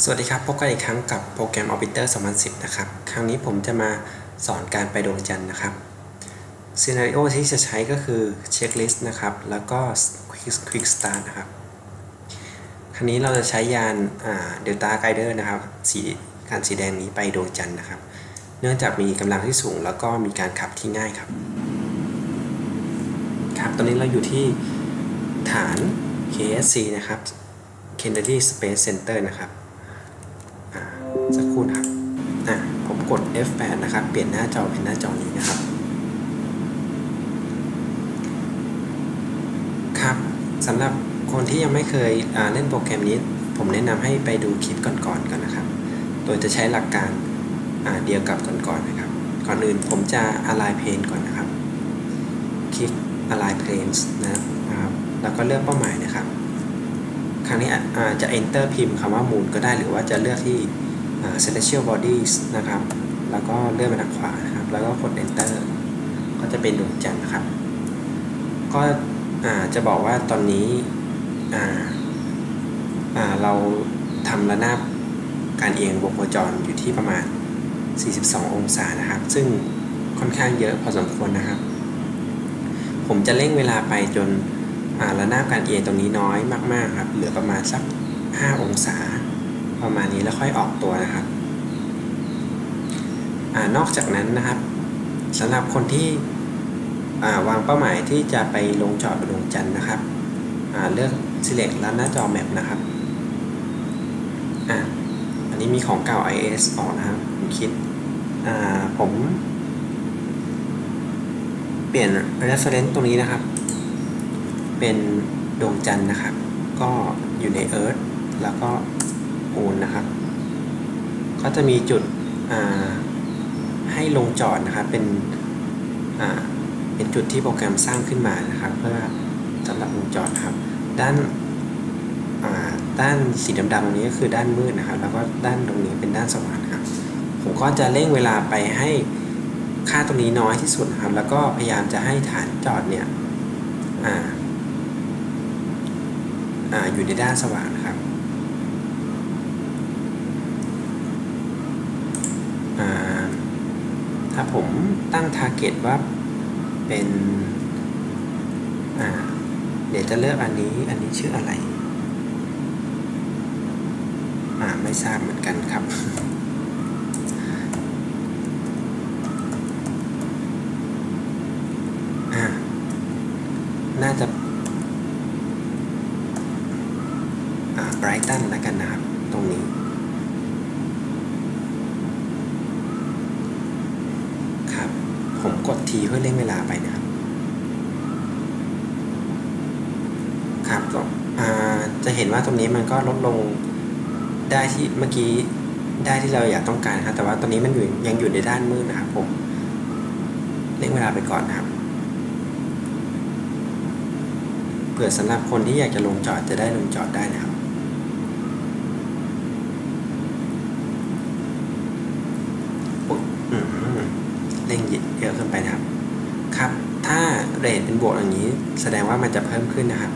สวัสดีครับ พบกันอีกครั้งกับโปรแกรม Orbiter 2010 นะครับ ครั้งนี้ผมจะมาสอนการไปดวงจันทร์นะครับซีนาริโอที่จะใช้ก็คือเช็คลิสต์นะครับ แล้วก็ Quick Start นะครับ ครั้งนี้เราจะใช้ยานเดลต้าไกเดอร์นะครับ สีการสีแดงนี้ไปดวงจันทร์นะครับ เนื่องจากมีกำลังที่สูง แล้วก็มีการขับที่ง่ายครับ ครับ ตอนนี้เราอยู่ที่ฐาน KSC นะครับ Kennedy Space Center นะครับ สักครู่นะครับอะผมกด F8 นะครับ เปลี่ยนหน้าจอเป็นหน้าจอนี้นะครับ ครับสำหรับคนที่ยังไม่เคยเล่นโปรแกรมนี้ ผมแนะนำให้ไปดูคลิปก่อนๆกก่อนนะครับ โดยจะใช้หลักการเดียวกับก่อนๆนะครับ ก่อนอื่นผมจะ align plane ก่อนนะครับ คลิก align planes นะครับ แล้วก็เลือกเป้าหมายนะครับ ครั้งนี้จะ enter พิมพ์คำว่า moon ก็ได้หรือว่าจะเลือกที่ celestial bodies นะครับ แล้วก็เลื่อนไปทางขวานะครับ แล้วก็กด enter ก็จะเป็นดวงจันทร์นะครับ ก็จะบอกว่าตอนนี้เราทำระนาบการเอียงวงโคจรอยู่ที่ประมาณ 42 องศานะครับ ซึ่งค่อนข้างเยอะพอสมควรนะครับ ผมจะเร่งเวลาไปจนระนาบการเอียงตรงนี้น้อยมาก ๆ ครับ เหลือประมาณสัก 5 องศา ประมาณนี้แล้วค่อยออกตัวนะครับอนอกจากนั้นนะครับสำหรับคนที่วางเป้าหมายที่จะไปลงจอดบนดวงจันทร์นะครับเลือก select แล้วหน้าจอ map นะครับออันนี้มีของเก่า IS ออกนะครับผมคิดผมเปลี่ยน reference ตรงนี้นะครับ เป็นดวงจันทร์นะครับ ก็อยู่ใน Earth แล้วก็ Moon นะครับ ก็จะมีจุดให้ลงจอดนะครับเป็นเป็นจุดที่โปรแกรมสร้างขึ้นมานะครับ เพื่อสำหรับลงจอดครับ ด้านด้านสีดำๆตรงนี้ก็คือด้านมืดนะครับ แล้วก็ด้านตรงนี้เป็นด้านสว่างครับ ผมก็จะเร่งเวลาไปให้ค่าตรงนี้น้อยที่สุดครับ แล้วก็พยายามจะให้ฐานจอดเนี่ยออยู่ในด้านสว่างนะครับ ถ้าผมตั้ง target ว่าเป็นเดี๋ยวจะเลือกอันนี้ อันนี้ชื่ออะไรอ่าไม่ทราบเหมือนกันครับ อ่า น่าจะ อ่าไบรตันแล้วกันนะครับ ตรงนี้ ครับ ผมกดทีเพื่อเร่งเวลาไปนะครับ ครับจะเห็นว่าตรงนี้ มันก็ลดลงได้ที่เมื่อกี้ได้ที่เราอยากต้องการครับแต่ว่าตอนนี้มันอยู่ยังอยู่ในด้านมืดนะครับผมเร่งเวลาไปก่อนนะครับเผื่อสำหรับคนที่อยากจะลงจอดจะได้ลงจอดได้นะครับเร่งเยอะขึ้นไปนะครับ ครับ ถ้าเรทเป็นบวกอย่างนี้ แสดงว่ามันจะเพิ่มขึ้นนะครับ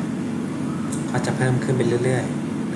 ก็จะเพิ่มขึ้นไปเรื่อยๆ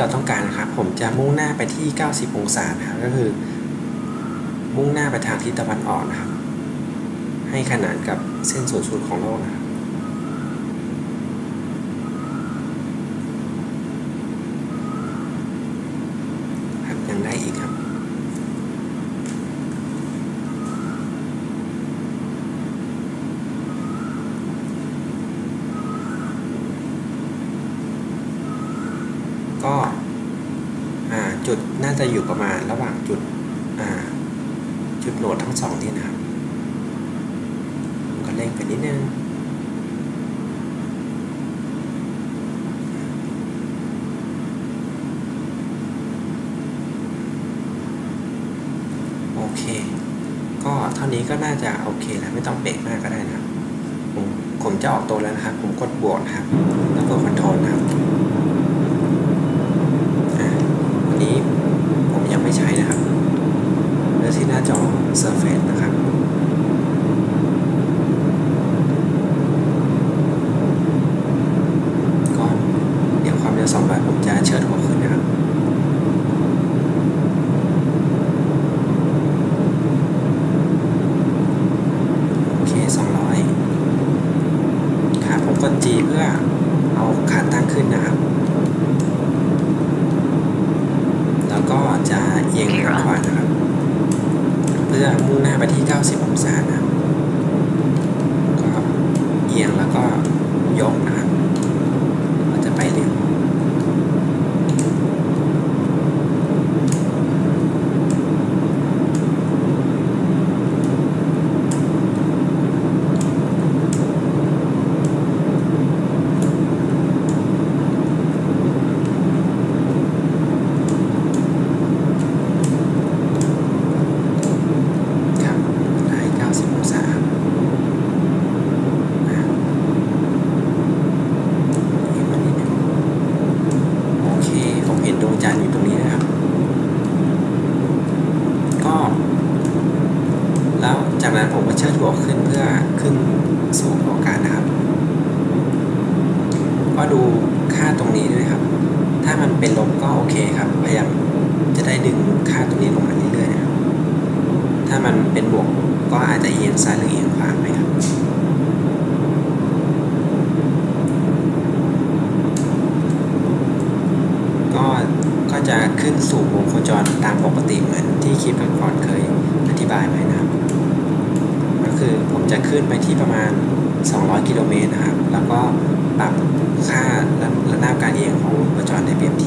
เราต้องการนะครับ ผมจะมุ่งหน้าไปที่ 90 องศานะครับ ก็คือ มุ่งหน้าไปทางทิศตะวันออกนะครับ ให้ขนานกับเส้นศูนย์สูตรของโลกนะครับครับ ก็จุดน่าจะอยู่ประมาณระหว่างจุดจุดโหนดทั้งสองนี่นะครับก็เล่งไปนิดนึงโอเค ก็เท่านี้ก็น่าจะโอเคแล้วไม่ต้องเป๊ะมากก็ได้นะผมจะออกตัวแล้วนะครับ ผมกดบวกครับ แล้วกดคอนโทรลนะครับ นี้ผมยังไม่ใช้นะครับเลือกที่หน้าจอ Surface นะครับ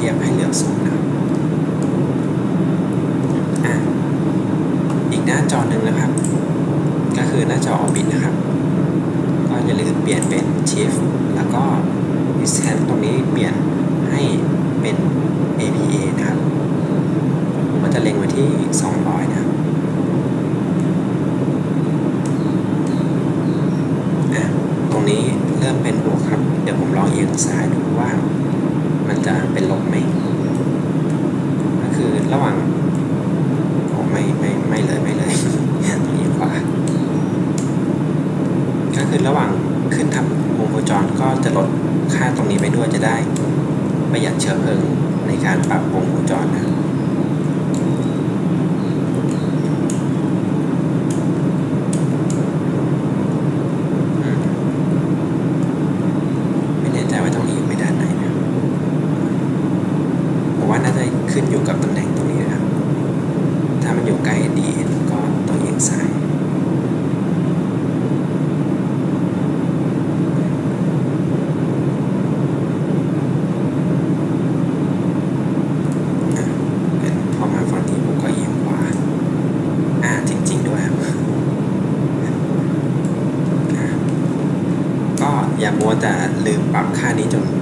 ทียบให้เหลือสูงนะอะอีกหน้าจอหนึ่งนะครับ ก็คือหน้าจอออบิทนะครับ ก็อย่าลืมเปลี่ยนเป็น Shift แล้วก็ Distance 看你怎么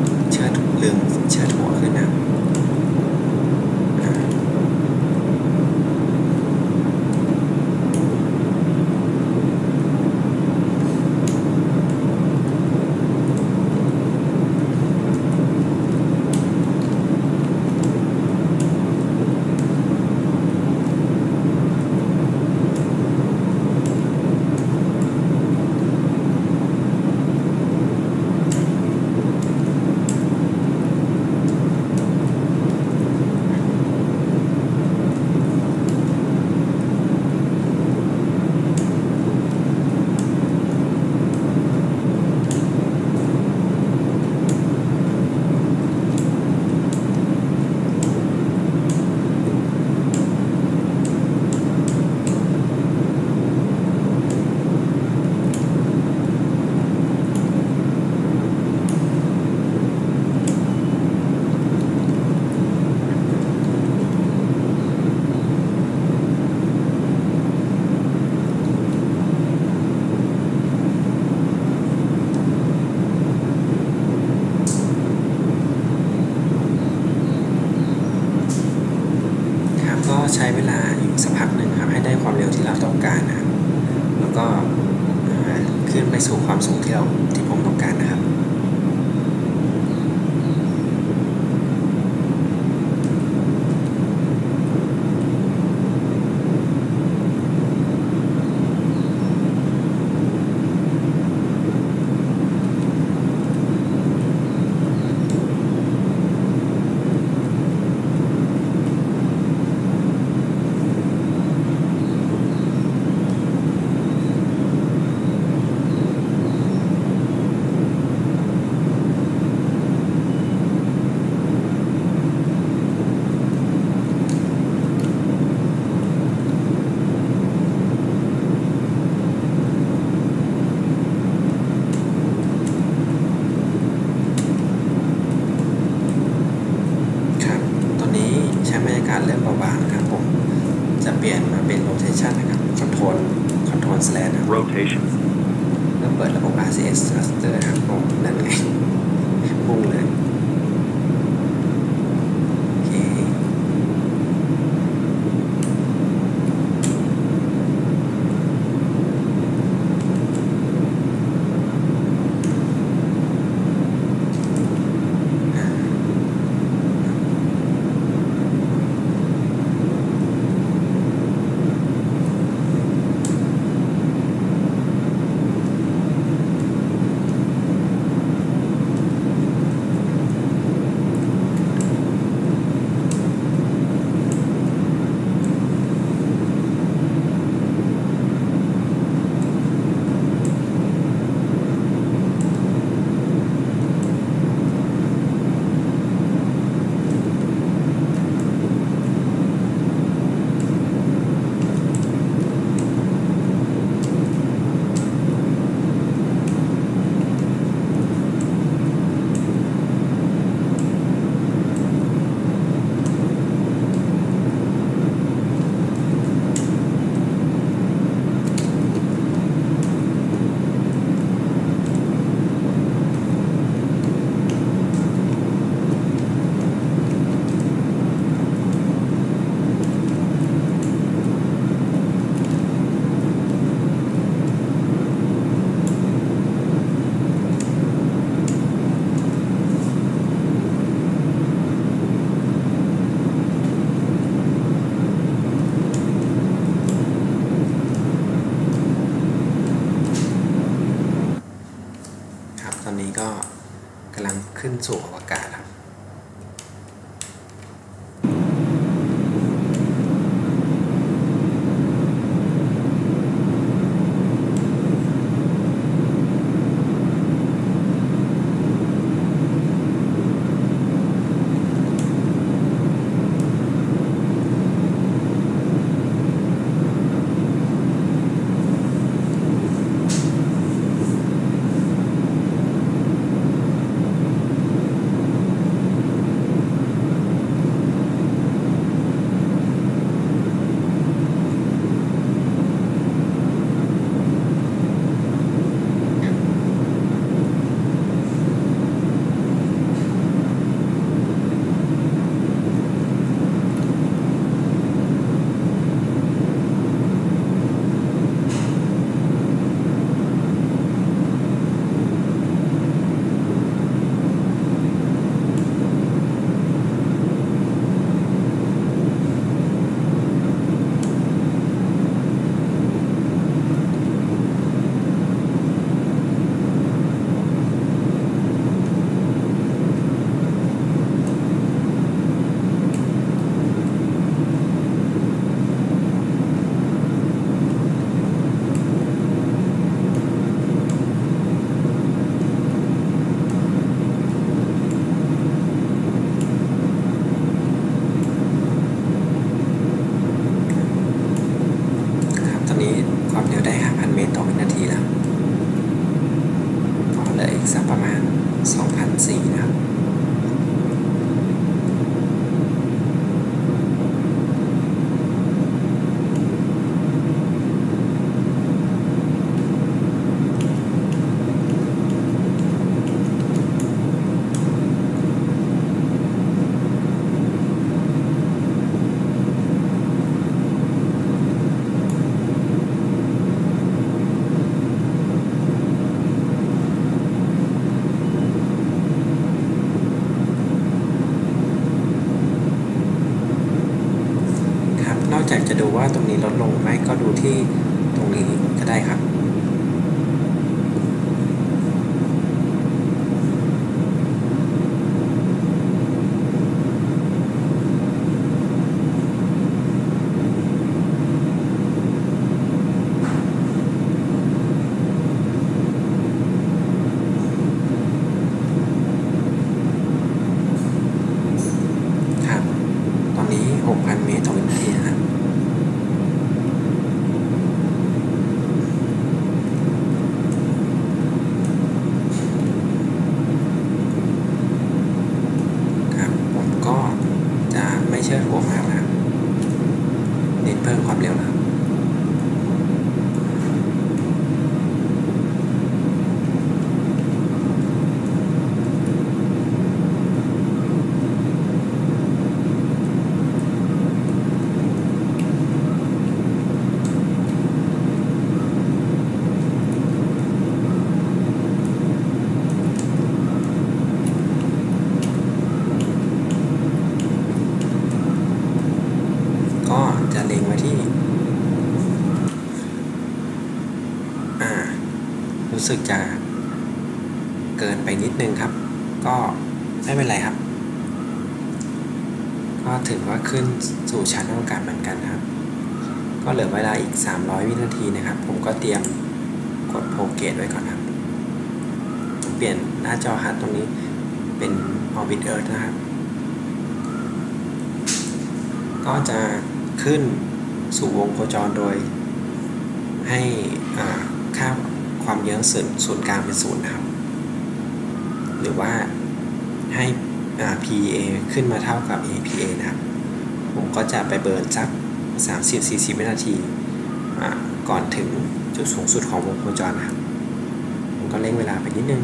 ำลั ตรงนี้ลดลงไหมก็ดูที่ตรงนี้ก็ได้ครับ ครับ ตอนนี้ 6,000 เมตรต่อวินาทีนะครับ ครับ ผมก็จะไม่เชื่อหัวมากนะครับเน้นเพิ่มความเร็วนะครับ ก็จะ เล็งไว้ที่ อ่า รู้สึกจะเกินไปนิดนึงครับ ก็ไม่เป็นไรครับ ก็ถือว่าขึ้นสู่ชั้นอวกาศเหมือนกันครับ ก็เหลือเวลาอีก 300 วินาทีนะครับ ผมก็เตรียมกดโปรเกตไว้ก่อนครับเปลี่ยนหน้าจอฮัดตรงนี้เป็น Orbit Earth นะครับ ก็จะขึ้น สู่วงโคจรโดย ให้ค่าความเยื้องศูนย์ศูนย์กลางเป็นศูนย์นะครับ หรือว่าให้ PA ขึ้นมาเท่ากับ APA นะครับ ผมก็จะไปเบิร์นสัก 30-40 วินาที ก่อนถึงจุดสูงสุดของวงโคจรนะครับ ผมก็เร่งเวลาไปนิดนึง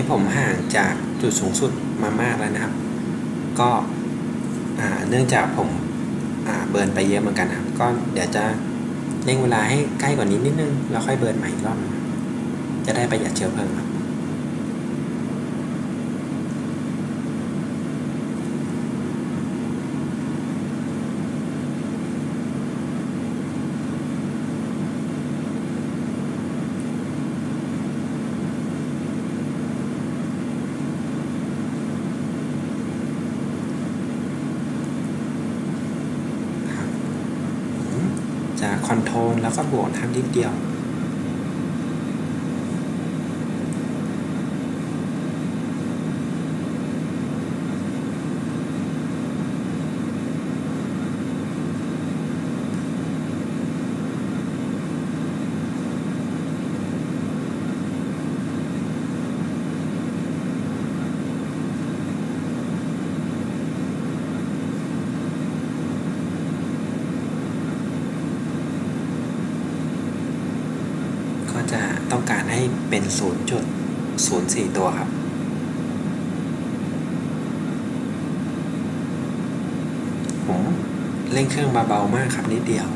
นี้ผมห่างจากจุดสูงสุดมามากแล้วนะครับ ก็เนื่องจากผมเบิร์นไปเยอะเหมือนกันครับ ก็เดี๋ยวจะเร่งเวลาให้ใกล้กว่านี้นิดนึง แล้วค่อยเบิร์นใหม่อีกรอบจะได้ประหยัดเชื้อเพลิงครับผมจะค อนโทรลแล้วก็บวกทำนิดเดียว ค เป็น 0.04 ตัวครับ ผมเร่งเครื่องเบาๆมากครับนิดเดียว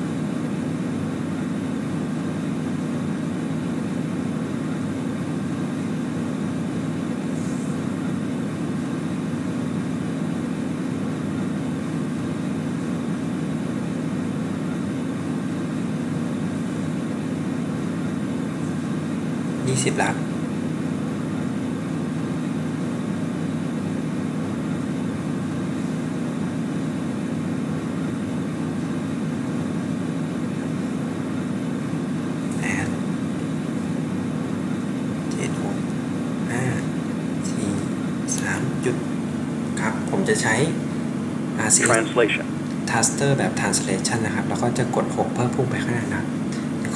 ยี่สิบลักแปดเจ็ดหกห้าสี่สามจุดครับ ผมจะใช้ RCS Translation. Taster แบบ Translation นะครับ แล้วก็จะกด 6 เพื่อพุ่งไปข้างหน้านะครับ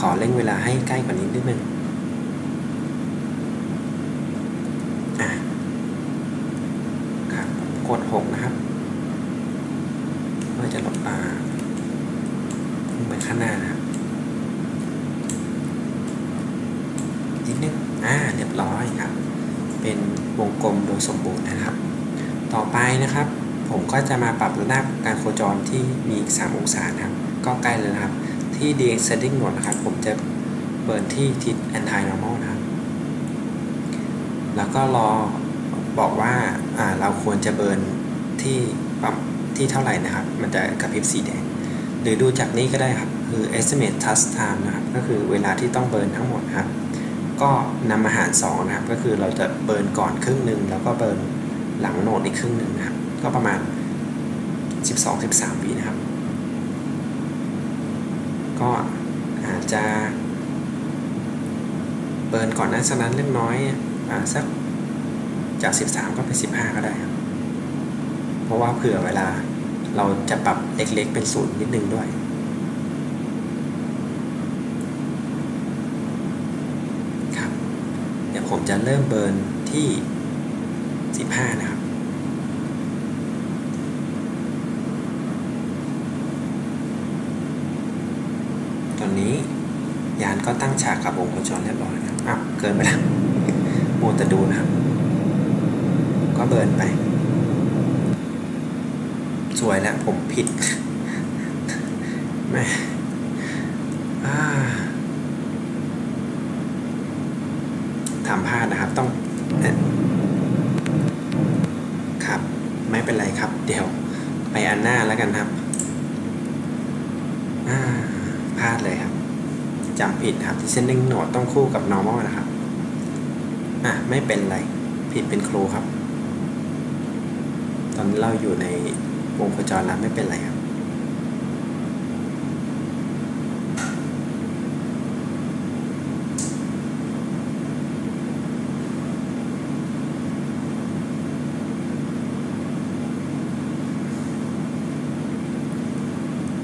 ขอเร่งเวลาให้ใกล้กว่านี้นิดนึง อะ ครับ กด 6 นะครับ เพื่อจะลดอ่าพุ่งไปข้างหน้านะครับ นิดนึงอ่าเรียบร้อยครับ เป็นวงกลมโดยสมบูรณ์นะครับ ต่อไปนะครับ ผมก็จะมาปรับระดับการโคจรที่มีอีก3องศาครับ ก็ใกล้เลยนะครับ ที่ descending node นะครับ ผมจะเบิร์นที่ทิศ anti normal นะครับ แล้วก็รอบอกว่าอ่าเราควรจะเบิร์นที่ปั๊มที่เท่าไหร่นะครับ มันจะกระพริบสีแดง หรือดูจากนี้ก็ได้ครับ คือ estimate touch time นะครับ ก็คือเวลาที่ต้องเบิร์นทั้งหมดครับ ก็นำมาหาร2นะครับก็คือเราจะเบิร์นก่อนครึ่งหนึ่งแล้วก็เบิร์นหลังโหนดอีกครึ่งหนึ่งนะครับ ก็ประมาณ 12-13วินะครับ ก็อาจจะเบิร์นก่อนหน้านั้นเล็กน้อยอ่าสักจาก 13 ก็เป็น 15 ก็ได้ครับ เพราะว่าเผื่อเวลาเราจะปรับเล็กๆเป็นศูนย์นิดนึงด้วย ครับ เดี๋ยว ผมจะเริ่มเบิร์นที่ 15 นะครับ ตอนนี้ยานก็ตั้งฉากกับวงโคจรเรียบร้อยนะครับอ้าวเกินไปแล้วโมต่ดูนะครับ ก็เบิร์นไป สวยแล้วผมผิด แม่อ่าทำพลาดนะครับ ต้องเอ่อครับ ไม่เป็นไรครับ เดี๋ยวไปอันหน้าแล้วกันครับ อ่าพลา ดเลยครับจำผิดครับ descending node ต้องคู่กับ normal นะครับ อะ ไม่เป็นไร ผิดเป็นครูครับ ตอนนี้เราอยู่ในวงโคจรแล้วไม่เป็นไรครับ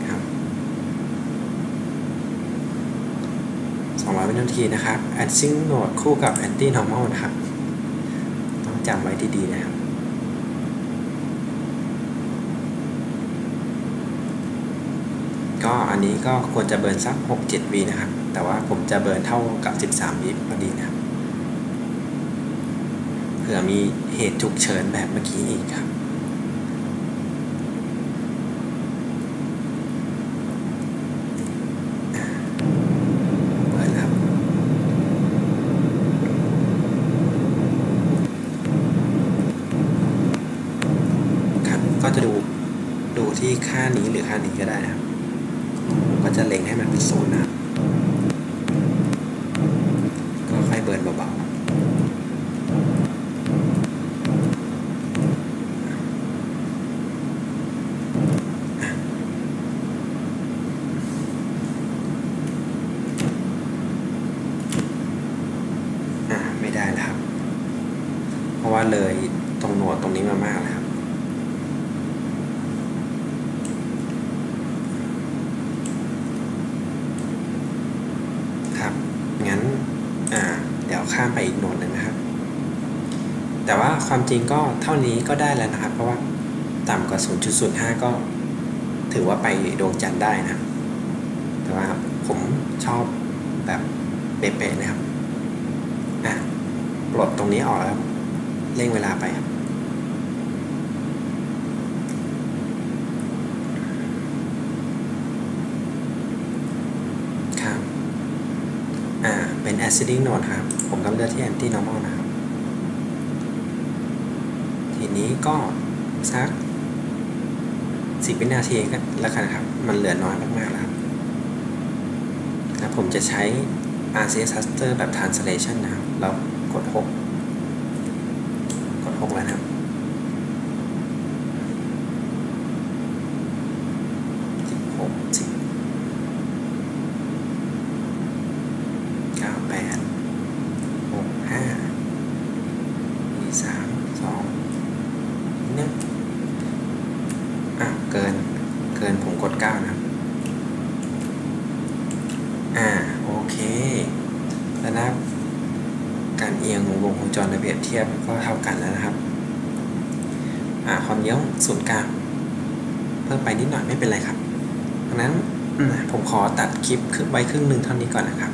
ครับ 200วินา ทีนะครับ async node คู่กับ anti normal นะครับ ต้องจำไว้ดีๆนะครับ ก็อันนี้ก็ควรจะเบิร์นสัก 6-7วีนะครับ แต่ว่าผมจะเบิร์นเท่ากับ 13วิพอดีนะครับ เผื่อมีเหตุฉุกเฉินแบบเมื่อกี้อีกครับ เปิดแล้วครับ ครับ ก็จะดูดูที่ค่านี้หรือค่านี้ก็ได้นะครับ ก็จะเล็งให้มันเป็นศูนย์นะครับ ก็ค่อยเบิร์นเบาๆอ่าไม่ได้แล้วครับ เพราะว่าเลยตรงหนวดตรงนี้มามากแล้วครับ ครับ งั้น อ่า เดี๋ยวข้าม ไปอีกโหนดหนึ่งนะครับ แต่ว่าความจริงก็เท่านี้ก็ได้แล้วนะครับ เพราะว่าต่ำกว่า 0.05 ก็ถือว่าไปดวงจันทร์ได้นะ แต่ว่าผมชอบแบบเป๊ะๆนะครับอะปลดตรงนี้ออกแล้วเร่งเวลาไปครับ อ่ เป็น ascending node ครับ ผมต้องเลือกที่ anti normal นะครับ ทีนี้ก็สักสิบวินาทีก็แล้วกันครับ มันเหลือน้อยมากๆแล้วครับแล้วผมจะใช้ RCS Cluster แบบ translation นะครับ แล้วกด 6 กด 6 แล้วนะครับหกสิบเก้าแปดหกห้าสี่สามสองหนึ่งอะ เกิน เกินผมกดเก้านะครับ อ่า โอเค แล้วนะครับการเอียงของวงโคจรในเปรียบเทียบก็เท่ากันแล้วนะครับ อ่า ความเยื้องศูนย์กลาง เพิ่มไปนิดหน่อยไม่เป็นไรครับดังนั้นอืมผมขอตัดคลิปครึ่ง ไว้ครึ่งหนึ่งเท่านี้ก่อนนะครับเดี๋ยวชมที่คลิปต่อไปนะครับ